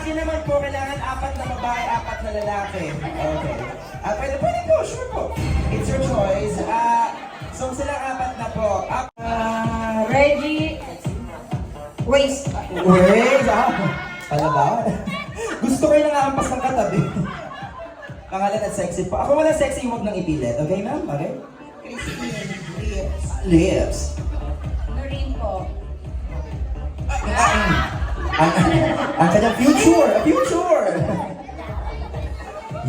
Lalaki naman po, kailangan apat na babae, apat na lalaki. Okay. Ah, pwede, pwede po, sure po. It's your choice. Ah, so sila apat na po. Ap- Ah, Reggie, waste. Wait, ah. Ano ba? Gusto ko yung nangahampas ng katabi. Pangalan at sexy po. Ako wala sexy, huwag nang ipilit. Okay, ma'am? Okay? Christine, lips. Lips. Noreen po. Ang, ang, ang kanyang future! A future!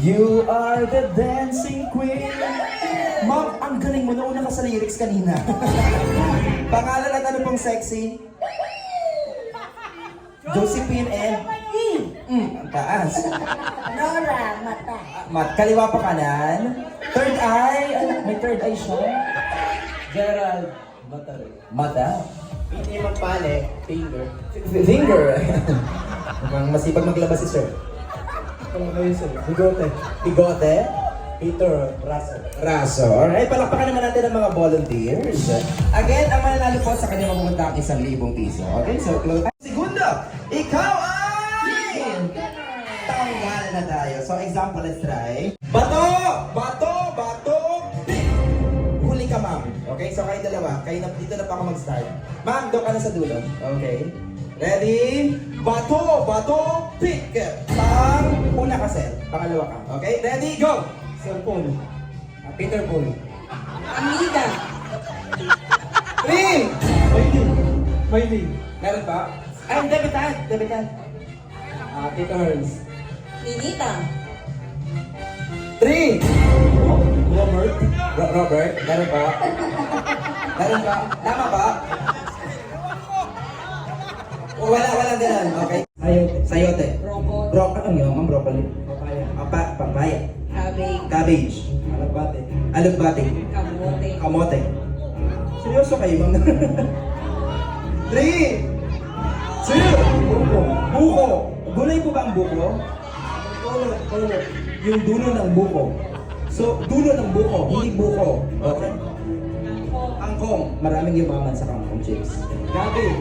You are the dancing queen. Ma'am, ang galing mo. Nauna ka sa lyrics kanina. Pangalan at ano pong sexy? Josephine and... Mm, ang taas. Nora, mata. Mat, kaliwa pa kanan. Third eye. Ano, may third eye siya. Gerald. Mata rin. Mata. Hindi magpale. Finger. Finger. Mukhang masipag maglabas si sir. Ano kayo sir? Bigote. Bigote. Peter Russell. Raso. Alright, palakpakan naman natin ang mga volunteers. Again, ang mananalo po sa kanya mapupunta ang isang libong piso. Okay, so close. Ay, segundo, ikaw ay... Tanggal na tayo. So example, let's try. Bato! Bato! Bato! So kayo dalawa. Kayo na, dito na pa ako mag-start. Ma'am, doon ka na sa dulo. Okay. Ready? Bato! Bato! Pick! Pang una ka, sir. Pangalawa ka. Okay? Ready? Go! Sir Paul. Ah, Peter Paul. Amiga. Three! Miley. Miley. Meron pa? Ay, debitan! Debitan. Ah, Tito Hearns. Ninita. Three! Robert. Ro- Robert, meron pa? Meron pa? Tama ba? O wala, walang ganun. Okay. Sayote. Sayote. Robot. Bro, anong yun? Ang broccoli. Papaya. Apa, papaya. Cabbage. Cabbage. Alagbate. Alugbati. Kamote. Kamote. Seryoso kayo, ma'am? Three! Two! Buko. Buko. Gulay po ba ang buko? Yung dulo ng buko. So, dulo ng buko, hindi buko. Okay? Kangkong. Maraming yumaman sa kangkong chips. Gabi.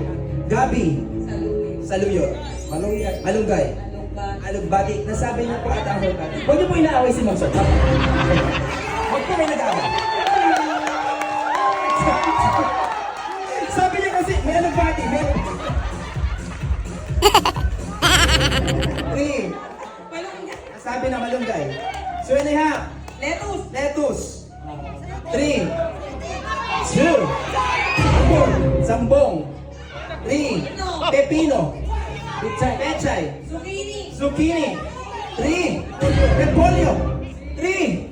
Gabi. Saluyo. Saluyot. Malunggay. Malunggay. Alugbati. Nasabi niyo po at ang alugbati. Huwag niyo po inaaway si Ma'am Sir. Huwag po kayo nag-aaway. Sabi niya kasi, may alugbati. May... Three. Nasabi na malunggay. So, yun ha. Lettuce. Lettuce. Three. Two. Sambong. Sambong. Three. Pepino. Pechay. Pechay. Zucchini. Zucchini. Three. Repolyo. Three.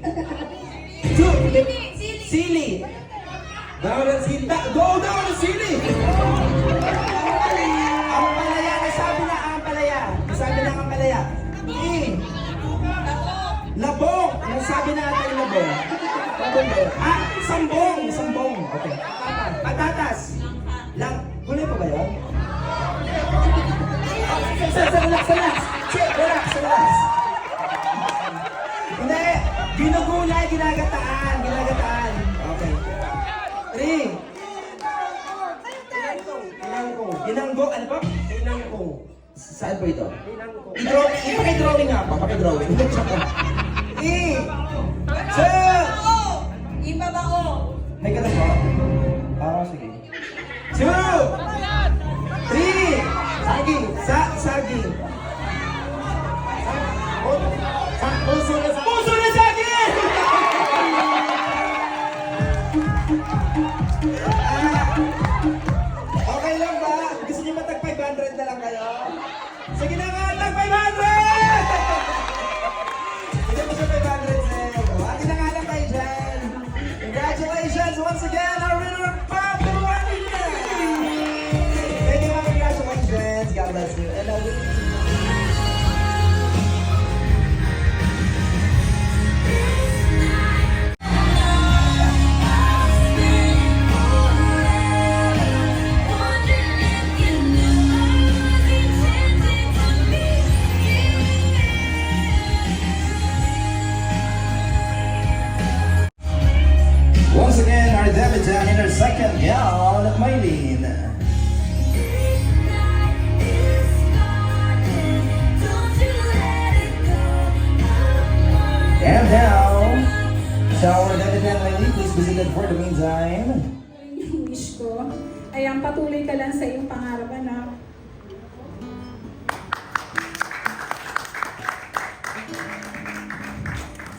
Two. Sili. Down ang sili. Da- Go down ang sili. Ang palaya. Nasabi na ang palaya. Nasabi na ang palaya. Three. Labong! Nasabi na yung labong. Ba? Ah, sambong! Sambong. Okay. Patatas. Lang. Gulay pa ba yun? Sa, sa, relax, relax. Chill, relax, relax. Hindi. Ginugulay, ginagataan, ginagataan. Okay. Three. Inangko. Ginanggo, ano pa? Inangko. Saan po ito? Inangko. I-draw, ipaki-drawing nga pa, paki-drawing. Three. Two. May ganun ba? Ah, sige. Two! Three! Saging! Sa saging! Sa puso na sa... Puso na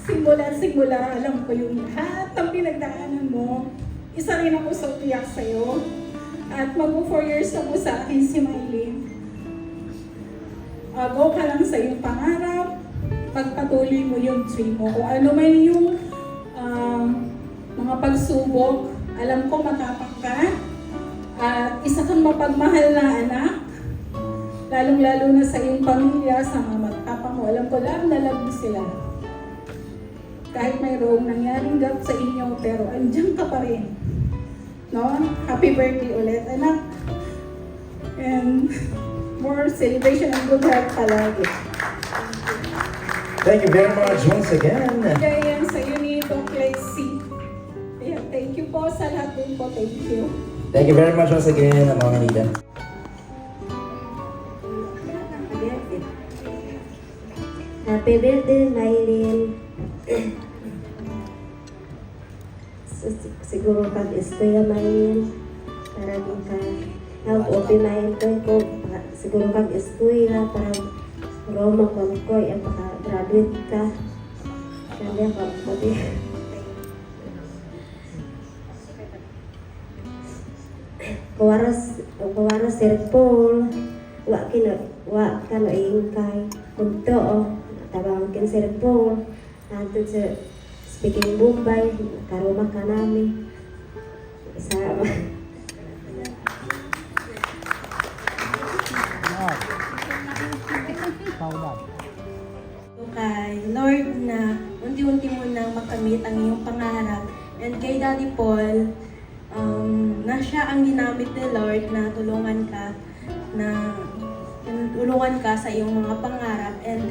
Simula simula, alam ko yung lahat ng pinagdaanan mo. Isa rin ako sa tiyak sa'yo. At mag 4 years na po sa akin si Maylin. Uh, go ka lang sa iyong pangarap. ipagpatuloy mo yung dream mo. Kung ano man yung um, mga pagsubok, alam ko matapang ka. At isa kang mapagmahal na anak. Lalong-lalo na sa iyong pamilya, sa mga mo. Alam ko, love na love mo sila. Kahit mayroong nangyaring gap sa inyo, pero andyan ka pa rin. No? Happy birthday ulit, anak. And more celebration and good health palagi. Thank you very much once again. Kaya yan sa iyo ni Doc Lacey. Ayan, thank you po sa lahat din po. Thank you. Thank you very much once again, Mama Manila. Happy birthday, Mylene. S- Siguro kag istorya, Mylene. Para di ka help open mind ko ko. Siguro kag istorya para Roma ko ko ang paka-graduate ka. Sabi ako, pati. Kawaras, kawaras Sir Paul. Wa kino, wa kano ingkay. Kung to, oh, tabang kin Sir Paul. Nandun sa speaking Bombay, karuma ka namin. Sa, kay Lord na unti-unti mo nang makamit ang iyong pangarap. And kay Daddy Paul, um, na siya ang ginamit ni Lord na tulungan ka na tulungan ka sa iyong mga pangarap and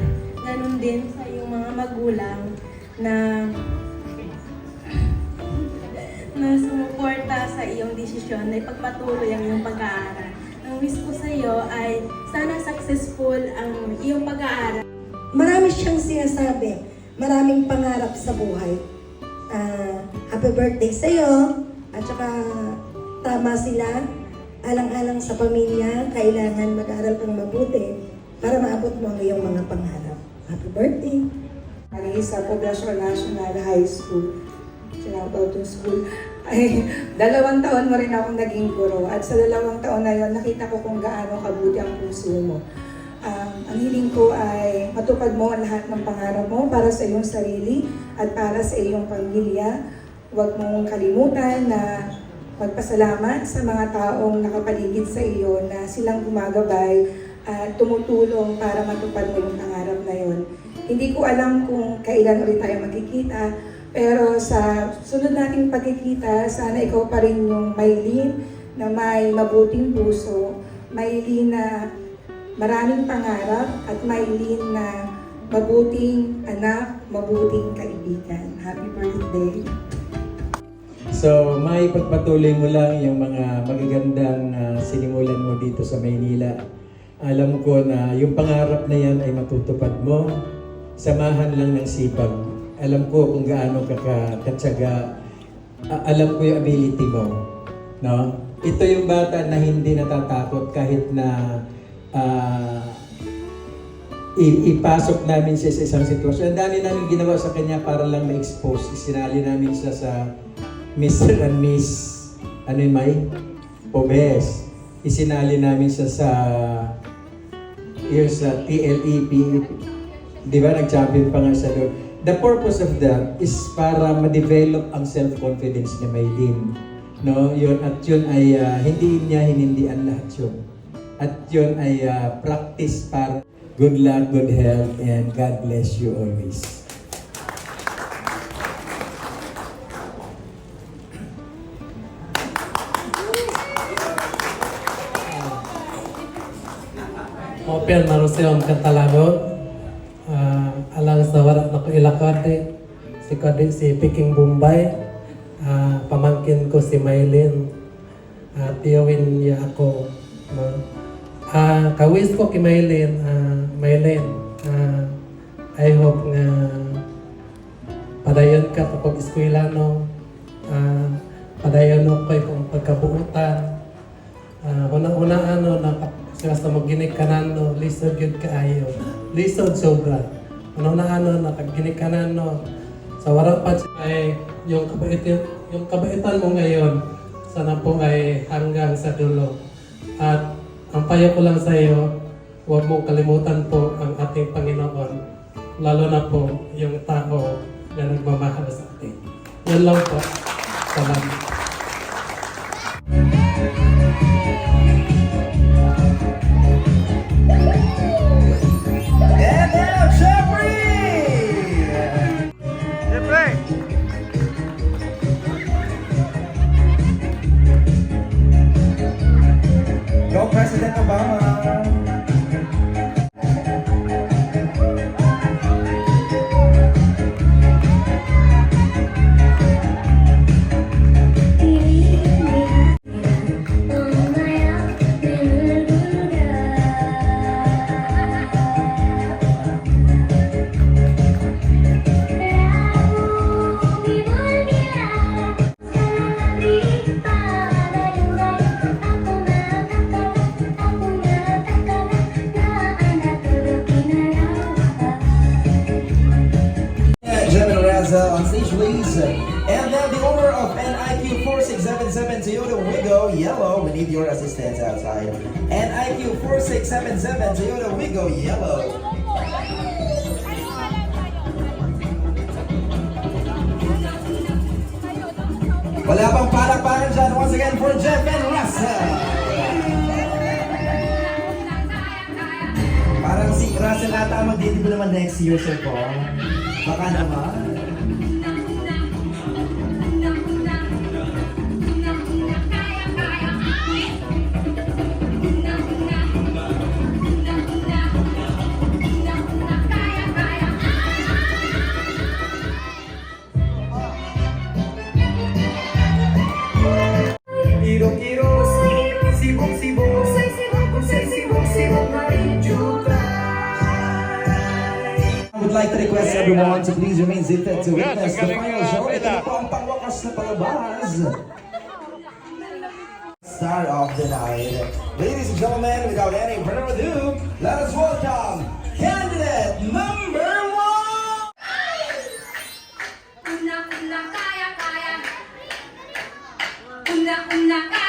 ganun din sa iyong mga magulang na na sumuporta sa iyong desisyon na ipagpatuloy ang iyong pag-aaral. Ang wish ko sa iyo ay sana successful ang iyong pag-aaral. Marami siyang sinasabi. Maraming pangarap sa buhay. Ah, happy birthday sa iyo. At saka tama sila. Alang-alang sa pamilya, kailangan mag-aral kang mabuti para maabot mo ang iyong mga pangarap. Happy birthday! Ari sa Poblacion National High School, Sinauto School, ay dalawang taon mo rin akong naging guro. At sa dalawang taon na yon, nakita ko kung gaano kabuti ang puso mo. Um, ang hiling ko ay matupad mo ang lahat ng pangarap mo para sa iyong sarili at para sa iyong pamilya. Huwag mong kalimutan na magpasalamat sa mga taong nakapaligid sa iyo na silang gumagabay at tumutulong para matupad mo yung. Hindi ko alam kung kailan ulit tayo magkikita, pero sa sunod nating pagkikita, sana ikaw pa rin yung Maylin na may mabuting puso, Maylin na maraming pangarap, at Maylin na mabuting anak, mabuting kaibigan. Happy birthday! So, may pagpatuloy mo lang yung mga magagandang ah, sinimulan mo dito sa Maynila. Alam ko na yung pangarap na yan ay matutupad mo. Samahan lang ng sipag. Alam ko kung gaano ka ka- katsaga. Alam ko yung ability mo. No? Ito yung bata na hindi natatakot kahit na i- ipasok namin siya sa isang sitwasyon. Ang dami namin ginawa sa kanya para lang ma-expose. Sinali namin siya sa Mr. and Miss, ano yung may? Pobes. Isinali namin siya sa yung sa TLEP. Di ba? Nag-champion pa nga siya doon. The purpose of that is para ma-develop ang self-confidence ni Maylin. No, yun at yun ay ah, hindi niya hinindian lahat yun. At yun ay ah, practice para good luck, good health, and God bless you always. Open marusion katalagon. Ah, alang sa warat na ko ilakade. Si Kadi si Peking Bombay. Ah, pamangkin ko si Maylin. Ah, tiyawin niya ako. No? Ah, kawis ko kay Maylin. Ah, Maylin. Ah, I hope nga padayon ka kapag eskwelano. Ah, padayon ko kung pagkabuutan. Ah, una-una ano na siya sa maginig kanan no, lisod yun kaayo. Lisod sobra. Ano na kaginig kanan no, sa warapat ay yung kabait yung kabaitan mo ngayon sana po ay hanggang sa dulo. At ang payo ko lang sa iyo, huwag mong kalimutan po ang ating Panginoon. lalo na po yung tao na nagmamahal sa atin. Yan lang po. Salamat. Yellow. Wala pang palakpakan dyan. Once again for Jeff and Russell. Parang si Russell ata magdidiblo naman next year, sir po. Baka naman. like to request everyone to please remain seated to witness the final show. Ito po ang pangwakas na palabas. Star of the night. Ladies and gentlemen, without any further ado, let us welcome candidate number one! Una, una, kaya, kaya. Una, una, kaya.